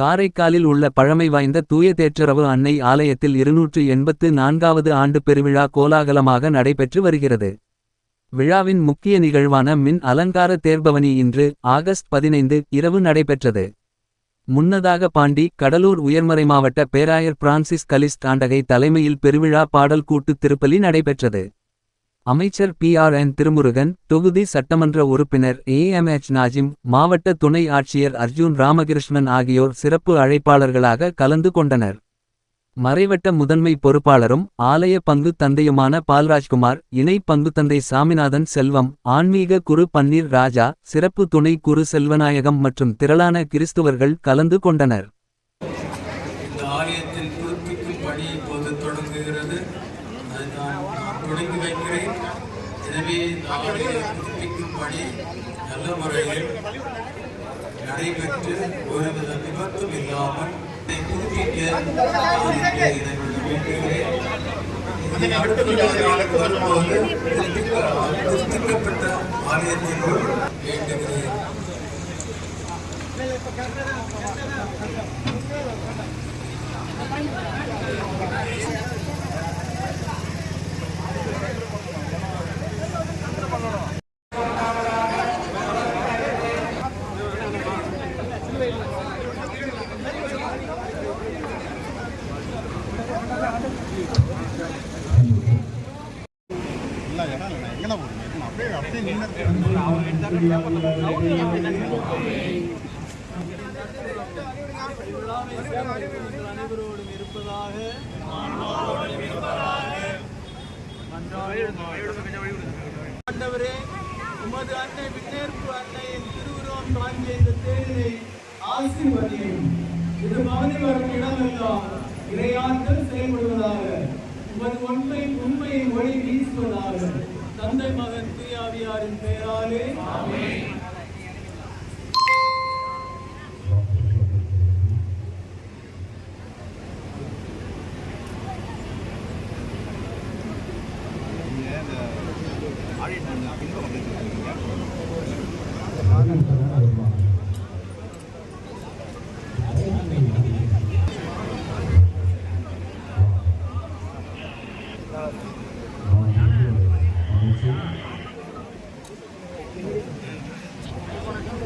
காரைக்காலில் உள்ள பழமை வாய்ந்த தூய தேற்றரவு அன்னை ஆலயத்தில் இருநூற்று எண்பத்து நான்காவது ஆண்டு பெருவிழா கோலாகலமாக நடைபெற்று வருகிறது. விழாவின் முக்கிய நிகழ்வான மின் அலங்கார தேர்பவனி இன்று ஆகஸ்ட் பதினைந்து இரவு நடைபெற்றது. முன்னதாக பாண்டி கடலூர் உயர்மறை மாவட்ட பேராயர் பிரான்சிஸ் கலிஸ்ட் தாண்டகை தலைமையில் பெருவிழா பாடல் கூட்டு திருப்பலி நடைபெற்றது. அமைச்சர் பி ஆர் என் திருமுருகன் தொகுதி சட்டமன்ற உறுப்பினர் ஏ எம் எச் நாஜிம் மாவட்ட துணை ஆட்சியர் அர்ஜூன் ராமகிருஷ்ணன் ஆகியோர் சிறப்பு அழைப்பாளர்களாக கலந்து கொண்டனர். மறைவட்ட முதன்மை பொறுப்பாளரும் ஆலய பங்கு தந்தையுமான பால்ராஜ்குமார் இணை பங்குத்தந்தை சாமிநாதன் செல்வம் ஆன்மீக குரு பன்னீர் ராஜா சிறப்பு துணை குரு செல்வநாயகம் மற்றும் திரளான கிறிஸ்துவர்கள் கலந்து கொண்டனர். கல்வி இந்த ஆலய நல்ல முறையில் நடைபெற்று ஒருவித விபத்தும் இல்லாமல் இதை புதுப்பிக்க நான் வேண்டுகிறேன் இதை அடுத்த வரும்போது புதுப்பிக்கப்பட்ட ஆலயத்தினுள் வேண்டுகிறேன். இல்ல இடம் அனைவரோடும் இருப்பதாக ஆண்டவரே உமது அன்னை விண்ணேற்பு அன்னையின் திருவுருவம் தாங்கிய இந்த தேரினை ஆசீர்வதியும். இது பவனி வரும் இடமெல்லாம் இறையாற்றல் செயல்படுவதாக உமது உண்மை உண்மையின் ஒளி வீசுவதாக தந்தை மகன் தூயாவியாரின் பெயராலே. அரசு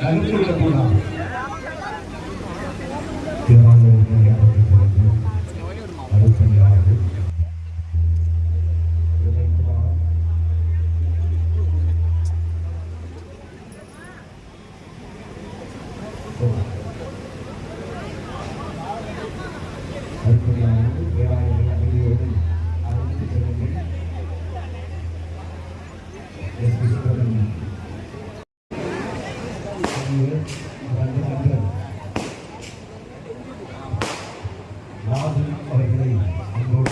ライブ中だ அவர்களை அன்போடு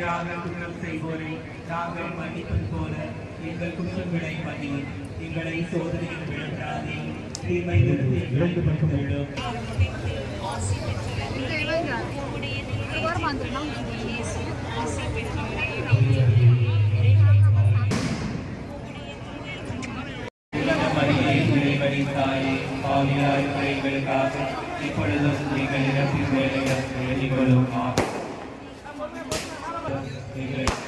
குற்றம் செய்வோரை நாங்கள் மன்னிப்பது போல எங்கள் குற்றங்களை மன்னியும். எங்களை சோதனையில் இறைவனின் தாயே பாவியாய் இருக்கிற எங்களுக்காக இப்பொழுதும் நீங்கள் இறப்பின் வேலையில் எழுதிக் Thank you.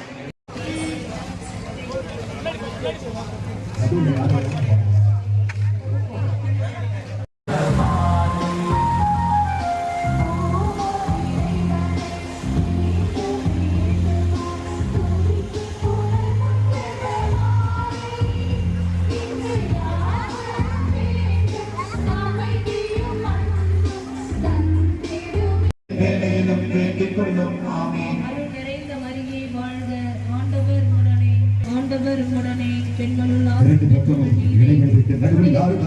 இரண்டு பக்கமும் விட்டு நடுவில் யாரும்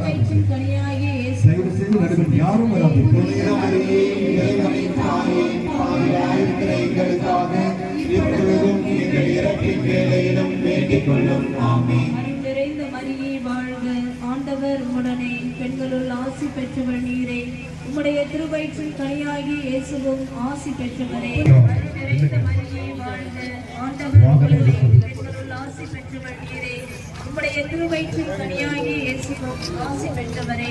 தயவு செய்து நடுவில் யாரும் வராது ஆண்டவர் உடனே பெண்களுள் ஆசி பெற்றவர் நீரே. உம்முடைய திருவயிற்றின் கனியாகிய இயேசுவும் ஆசி பெற்றவரே. ஆண்டவர் உடனே பெண்களுள் ஆசி பெற்றவர் உம்முடைய திருவயிற்றில் கனியாகிய இயேசுவும் ஆசி பெற்றவரே.